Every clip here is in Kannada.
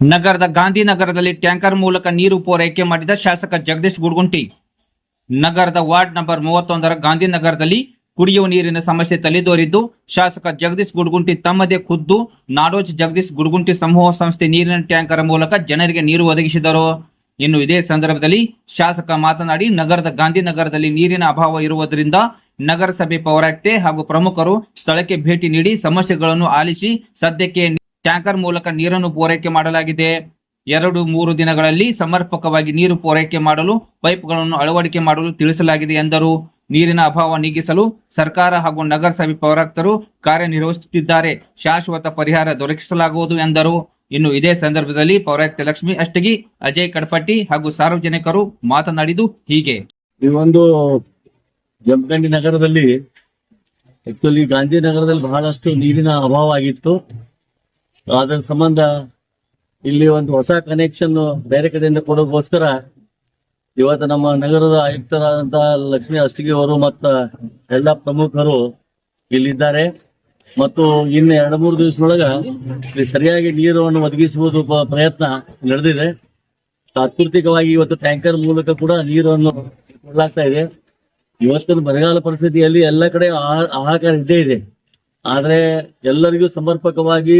ನಗರದ ಗಾಂಧಿನಗರದಲ್ಲಿ ಟ್ಯಾಂಕರ್ ಮೂಲಕ ನೀರು ಪೂರೈಕೆ ಮಾಡಿದ ಶಾಸಕ ಜಗದೀಶ್ ಗುಡ್ಗುಂಟಿ. ನಗರದ ವಾರ್ಡ್ ನಂಬರ್ ಮೂವತ್ತೊಂದರ ಗಾಂಧಿನಗರದಲ್ಲಿ ಕುಡಿಯುವ ನೀರಿನ ಸಮಸ್ಯೆ ತಲೆದೋರಿದ್ದು, ಶಾಸಕ ಜಗದೀಶ್ ಗುಡ್ಗುಂಟಿ ತಮ್ಮದೇ ಖುದ್ದು ನಾಡೋಜ್ ಜಗದೀಶ್ ಗುಡ್ಗುಂಟಿ ಸಮೂಹ ಸಂಸ್ಥೆ ನೀರಿನ ಟ್ಯಾಂಕರ್ ಮೂಲಕ ಜನರಿಗೆ ನೀರು ಒದಗಿಸಿದರು. ಇನ್ನು ಇದೇ ಸಂದರ್ಭದಲ್ಲಿ ಶಾಸಕ ಮಾತನಾಡಿ, ನಗರದ ಗಾಂಧಿನಗರದಲ್ಲಿ ನೀರಿನ ಅಭಾವ ಇರುವುದರಿಂದ ನಗರಸಭೆ ಪೌರಾಯುಕ್ತೆ ಹಾಗೂ ಪ್ರಮುಖರು ಸ್ಥಳಕ್ಕೆ ಭೇಟಿ ನೀಡಿ ಸಮಸ್ಯೆಗಳನ್ನು ಆಲಿಸಿ, ಸದ್ಯಕ್ಕೆ ಟ್ಯಾಂಕರ್ ಮೂಲಕ ನೀರನ್ನು ಪೂರೈಕೆ ಮಾಡಲಾಗಿದೆ. ಎರಡು, ಮೂರು ದಿನಗಳಲ್ಲಿ ಸಮರ್ಪಕವಾಗಿ ನೀರು ಪೂರೈಕೆ ಮಾಡಲು, ಪೈಪ್ಗಳನ್ನು ಅಳವಡಿಕೆ ಮಾಡಲು ತಿಳಿಸಲಾಗಿದೆ ಎಂದರು. ನೀರಿನ ಅಭಾವ ನೀಗಿಸಲು ಸರ್ಕಾರ ಹಾಗೂ ನಗರಸಭೆ ಪೌರಕ್ತರು ಕಾರ್ಯನಿರ್ವಹಿಸುತ್ತಿದ್ದಾರೆ. ಶಾಶ್ವತ ಪರಿಹಾರ ದೊರಕಿಸಲಾಗುವುದು ಎಂದರು. ಇನ್ನು ಇದೇ ಸಂದರ್ಭದಲ್ಲಿ ಪೌರಾಯುಕ್ತ ಲಕ್ಷ್ಮಿ ಅಷ್ಟಗಿ, ಅಜಯ್ ಕಡಪಟ್ಟಿ ಹಾಗೂ ಸಾರ್ವಜನಿಕರು ಮಾತನಾಡಿದು ಹೀಗೆ. ಈ ಒಂದು ಜಮಖಂಡಿ ನಗರದಲ್ಲಿ ಆಕ್ಚುಲಿ ಗಾಂಧಿನಗರದಲ್ಲಿ ಬಹಳಷ್ಟು ನೀರಿನ ಅಭಾವ ಆಗಿತ್ತು. ಅದರ ಸಂಬಂಧ ಇಲ್ಲಿ ಒಂದು ಹೊಸ ಕನೆಕ್ಷನ್ ಬೇರೆ ಕಡೆಯಿಂದ ಕೊಡೋಕ್ಕೋಸ್ಕರ ಇವತ್ತು ನಮ್ಮ ನಗರದ ಆಯುಕ್ತರಾದಂತಹ ಲಕ್ಷ್ಮೀ ಅಷ್ಟಿಗೆ ಅವರು ಮತ್ತು ಎಲ್ಲ ಪ್ರಮುಖರು ಇಲ್ಲಿದ್ದಾರೆ. ಮತ್ತು ಇನ್ನು ಎರಡು ಮೂರು ದಿವಸದೊಳಗ ಸರಿಯಾಗಿ ನೀರನ್ನು ಒದಗಿಸುವುದು ಪ್ರಯತ್ನ ನಡೆದಿದೆ. ತಾತ್ಪೂರ್ತಿಕವಾಗಿ ಇವತ್ತು ಟ್ಯಾಂಕರ್ ಮೂಲಕ ಕೂಡ ನೀರನ್ನು ಕೊಡಲಾಗ್ತಾ ಇದೆ. ಇವತ್ತಿನ ಬರಗಾಲ ಪರಿಸ್ಥಿತಿಯಲ್ಲಿ ಎಲ್ಲ ಕಡೆ ಆಹಾಕಾರ ಇದ್ದೇ ಇದೆ. ಆದರೆ ಎಲ್ಲರಿಗೂ ಸಮರ್ಪಕವಾಗಿ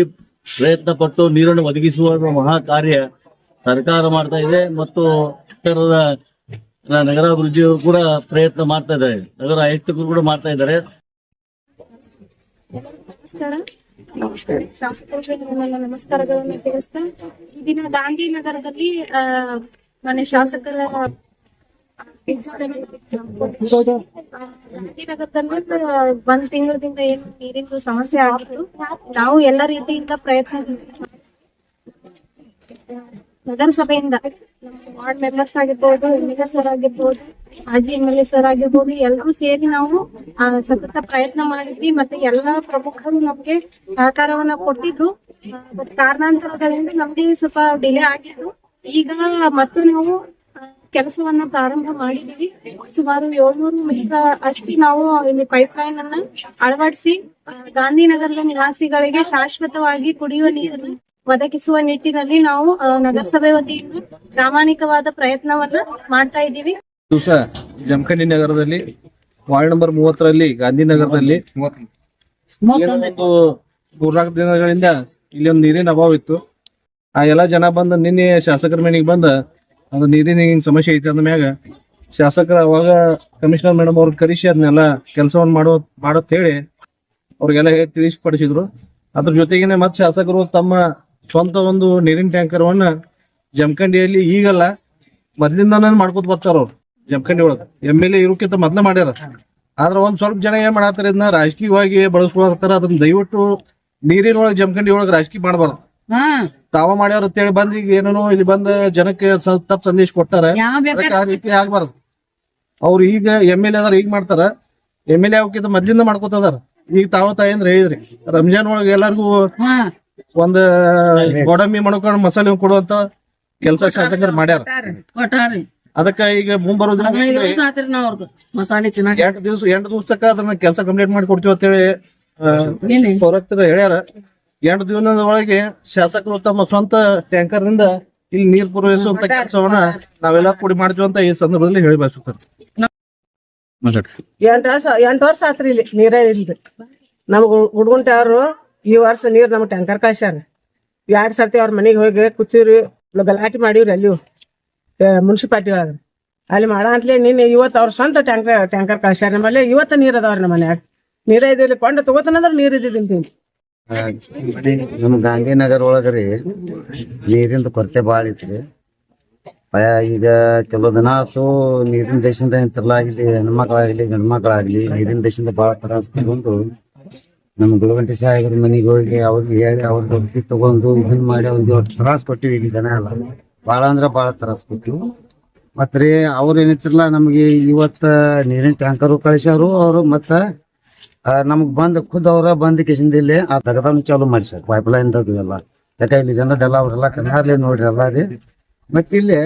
ಪ್ರಯತ್ನ ಪಟ್ಟು ನೀರನ್ನು ಒದಗಿಸುವ ಮಹಾ ಕಾರ್ಯ ಸರ್ಕಾರ ಮಾಡ್ತಾ ಇದೆ ಮತ್ತು ಸರ್ಕಾರದ ನಗರಾಭಿವೃದ್ಧಿಯವರು ನಗರಾಭಿವೃದ್ಧಿಯು ಕೂಡ ಪ್ರಯತ್ನ ಮಾಡ್ತಾ ಇದ್ದಾರೆ ನಗರ ಆಯುಕ್ತರು ಕೂಡ ಮಾಡ್ತಾ ಇದ್ದಾರೆ. ನಮಸ್ಕಾರಗಳನ್ನು ತಿಳಿಸ್ತಾ ಈ ದಿನ ಗಾಂಧಿನಗರದಲ್ಲಿ ನಗರದಲ್ಲಿ ಮನೆ ಶಾಸಕರ ಒಂದ್ ತಿಂಗಳದಿಂದ ಏನು ನೀರಿಂದು ಸಮಸ್ಯೆ ಆಗಿತ್ತು. ನಾವು ಎಲ್ಲ ರೀತಿಯಿಂದ ಪ್ರಯತ್ನ ನಗರಸಭೆಯಿಂದ ವಾರ್ಡ್ ಮೆಂಬರ್ಸ್ ಆಗಿರ್ಬೋದು ಎಂ ಎಲ್ ಸರ್ ಆಗಿರ್ಬೋದು, ಮಾಜಿ ಎಂ ಎಲ್ ಎ ಸರ್ ಆಗಿರ್ಬೋದು, ಎಲ್ಲರೂ ಸೇರಿ ನಾವು ಸತತ ಪ್ರಯತ್ನ ಮಾಡಿದ್ವಿ ಮತ್ತೆ ಎಲ್ಲಾ ಪ್ರಮುಖರು ನಮ್ಗೆ ಸಹಕಾರವನ್ನ ಕೊಟ್ಟಿದ್ರು. ಕಾರಣಾಂತರಗಳಿಂದ ನಮ್ಗೆ ಸ್ವಲ್ಪ ಡಿಲೇ ಆಗಿದ್ದು ಈಗ ಮತ್ತೆ ನಾವು ಕೆಲಸವನ್ನ ಪ್ರಾರಂಭ ಮಾಡಿದೀವಿ. ಸುಮಾರು ಏಳ್ನೂರು ಮೀಟರ್ ಅಷ್ಟು ನಾವು ಇಲ್ಲಿ ಪೈಪ್ ಲೈನ್ ಅನ್ನ ಅಳವಡಿಸಿ ಗಾಂಧಿನಗರದ ನಿವಾಸಿಗಳಿಗೆ ಶಾಶ್ವತವಾಗಿ ಕುಡಿಯುವ ನೀರನ್ನು ಒದಗಿಸುವ ನಿಟ್ಟಿನಲ್ಲಿ ನಾವು ನಗರಸಭೆ ವತಿಯಿಂದ ಪ್ರಾಮಾಣಿಕವಾದ ಪ್ರಯತ್ನವನ್ನ ಮಾಡ್ತಾ ಇದ್ದೀವಿ. ದಿವಸ ಜಮಖಂಡಿ ನಗರದಲ್ಲಿ, ವಾರ್ಡ್ ನಂಬರ್ ಮೂವತ್ತರಲ್ಲಿ, ಗಾಂಧಿನಗರದಲ್ಲಿ ಮೂರ್ನಾಲ್ಕು ದಿನಗಳಿಂದ ಇಲ್ಲಿ ಒಂದು ನೀರಿನ ಅಭಾವ ಇತ್ತು. ಆ ಎಲ್ಲಾ ಜನ ಬಂದು, ನಿನ್ನೆ ಶಾಸಕರ ಮನೆಗೆ ಬಂದ ಅದು ನೀರಿನ ಹಿಂಗೆ ಸಮಸ್ಯೆ ಐತಿ ಅಂದ ಮ್ಯಾಗ ಶಾಸಕರ ಅವಾಗ ಕಮಿಷನರ್ ಮೇಡಮ್ ಅವ್ರ ಕರೆಸಿ ಅದನ್ನೆಲ್ಲ ಕೆಲಸವನ್ನು ಮಾಡೋ, ಮಾಡತ್ ಹೇಳಿ ಅವ್ರಿಗೆಲ್ಲ ಹೇಳಿ ತಿಳಿಸ್ಪಡಿಸಿದ್ರು ಅದ್ರ ಜೊತೆಗೇನೆ ಮತ್ತೆ ಶಾಸಕರು ತಮ್ಮ ಸ್ವಂತ ಒಂದು ನೀರಿನ ಟ್ಯಾಂಕರ್ವನ್ನ ಜಮಖಂಡಿಯಲ್ಲಿ ಈಗಲ್ಲ ಮೊದ್ಲಿಂದಾನೇ ಮಾಡ್ಕೊತ ಬರ್ತಾರ ಅವ್ರು ಜಮಖಂಡಿ ಒಳಗ. ಎಂ ಎಲ್ ಎ ಇರೋಕ್ಕಿಂತ ಮೊದ್ಲ ಮಾಡ್ಯಾರ. ಆದ್ರ ಒಂದ್ ಸ್ವಲ್ಪ ಜನ ಏನ್ ಮಾಡತ್ತಾರ ಇದನ್ನ ರಾಜಕೀಯವಾಗಿ ಬಳಸ್ಕೊಳತ್ತಾರ ಅದನ್ನ ದಯವಿಟ್ಟು ನೀರಿನ ಜಮಖಂಡಿ ಒಳಗೆ ರಾಜಕೀಯ ಮಾಡಬಾರ್ದು. ತಾವ ಮಾಡ್ಯಾರ ಅಂತೇಳಿ ಬಂದ್ ಈಗ ಏನೇನೋ ಇಲ್ಲಿ ಬಂದ ಜನಕ್ಕೆ ತಪ್ಪು ಸಂದೇಶ ಕೊಟ್ಟಾರ. ಅದಕ್ಕೆ ಆ ರೀತಿ ಆಗ್ಬಾರ್ದು. ಅವ್ರು ಈಗ ಎಂ ಎಲ್ ಎ ಅದಾರ ಈಗ ಮಾಡ್ತಾರ. ಎಂ ಎಲ್ ಎ ಅವಕ್ಕಿಂತ ಮೊದ್ಲಿಂದ ಮಾಡ್ಕೊತದಾರ. ಈಗ ತಾವ ತಾಯಿ ಅಂದ್ರೆ ಹೇಳಿದ್ರಿ. ರಂಜಾನ್ ಒಳಗ ಎಲ್ಲಾರ್ಗು ಒಂದ್ ಗೋಡಂಬಿ ಮಾಡ್ಕೊಂಡು ಮಸಾಲೆ ಕೊಡುವಂತ ಕೆಲಸ ಶಾಸಕರು ಮಾಡ್ಯಾರ. ಅದಕ್ಕ ಈಗ ಮುಂಬರೋ ದಿನ ಎಂಟು ದಿವಸ ಎಂಟು ದಿವಸಕ್ಕ ಅದನ್ನ ಕೆಲಸ ಕಂಪ್ಲೀಟ್ ಮಾಡಿ ಕೊಡ್ತೀವಿ ಅಂತೇಳಿ ಹೇಳ್ಯಾರ. ಎಂಟು ದಿನದ ಒಳಗೆ ಶಾಸಕರು ತಮ್ಮ ಸ್ವಂತ ಟ್ಯಾಂಕರ್ನಿಂದ ಇಲ್ಲಿ ನೀರು ಪೂರೈಸುವಂತ ಕೆಲಸವನ್ನ ನಾವೆಲ್ಲ ಕೂಡಿ ಮಾಡ್ತೀವಿ ಅಂತ ಈ ಸಂದರ್ಭದಲ್ಲಿ ಹೇಳಿ ಬಯಸುತ್ತೇನೆ ಎಂಟು ವರ್ಷ ಎಂಟು ವರ್ಷ ಆತ್ರಿ ಇಲ್ಲಿ ನೀರೇ ಇಲ್ರಿ. ನಮ್ಗ ಹುಡ್ಗುಂಟ ಅವ್ರು ಈ ವರ್ಷ ನೀರು ನಮ್ಗೆ ಟ್ಯಾಂಕರ್ ಕಳ್ಸ್ಯಾರ. ಎರಡ್ ಸರ್ತಿ ಅವ್ರ ಮನೆಗೆ ಹೋಗಿ ಕೂತೀವ್ರಿ ಗಲಾಟಿ ಮಾಡಿವ್ರಿ ಅಲ್ಲಿ ಮುನ್ಸಿಪಾಲ್ಟಿ ಒಳಗ ಅಲ್ಲಿ ಮಾಡ ಅಂತಲೇ ನಿನ್ನೆ ಇವತ್ತು ಅವ್ರ ಸ್ವಂತ ಟ್ಯಾಂಕರ್ ಟ್ಯಾಂಕರ್ ಕಳ್ಸ್ಯಾರ ನಮ್ಮಲ್ಲಿ. ಇವತ್ತ ನೀರ್ ಅದಾವ್ರಿ ನಮ್ಮ ಮನ್ಯಾಗ ನೀರೇ ಇದಿಲ್ಲ ಕೊಂಡು ತಗೋತಾನಂದ್ರೆ ನೀರ್ ಇದ್ದಿದ್ದೀನಿ ನಮ್ಮ ಗಾಂಧಿನಗರ ಒಳಗ್ರಿ ನೀರಿಂದ ಕೊರತೆ ಭಾಳ ಐತ್ರಿ. ಈಗ ಕೆಲವು ದಿನ ಆತು ನೀರಿನ ದೇಶದಿಂದ ಎಂತಿರಲ್ಲ ಇಲ್ಲಿ ಹೆಣ್ಮಕ್ಳಾಗ್ಲಿ, ಗಂಡ್ಮಕ್ಳಾಗ್ಲಿ ನೀರಿನ ದೇಶದಿಂದ ಬಹಳ ತ್ರಾಸ ಬಂದು ನಮ್ಮ ಗುರುಗಂಟಿ ಸಾಹೇಬ್ರ ಮನೆಗೆ ಹೋಗಿ ಅವ್ರಿಗೆ ಹೇಳಿ ಅವ್ರ ಬಗ್ಗೆ ತಗೊಂಡು ಇದನ್ನ ಮಾಡಿ ಅವ್ರಿಗೆ ಒಟ್ಟು ತ್ರಾಸ ಕೊಟ್ಟಿವಿ ಇಲ್ಲಿ ಜನ ಎಲ್ಲ. ಭಾಳ ಅಂದ್ರೆ ಭಾಳ ತ್ರಾಸ ಕೊಟ್ಟಿವಿ. ಮತ್ತ್ರಿ ಅವ್ರು ಏನಿತ್ತಿರಲ್ಲ ನಮಗೆ ಇವತ್ತ ನೀರಿನ ಟ್ಯಾಂಕರು ಕಳಿಸ್ಯಾರು ಅವರು ಮತ್ತ ನಮಗ್ ಬಂದ್ ಖುದ್ ಅವ್ರ ಬಂದ್ ಕಿಸಿಂದ ಇಲ್ಲಿ ಆ ತಗದಾನು ಚಾಲು ಮಾಡಿಸ್ಯಾರ. ಪೈಪ್ ಲೈನ್ ಎಲ್ಲ ಯಾಕೆ ಇಲ್ಲಿ ಜನದೆಲ್ಲ ಅವ್ರೆಲ್ಲ ಕಣ್ಣಾರ್ಲಿ ನೋಡ್ರಿ ಎಲ್ಲಾರಿ. ರೀ ಮತ್ತ ಇಲ್ಲಿ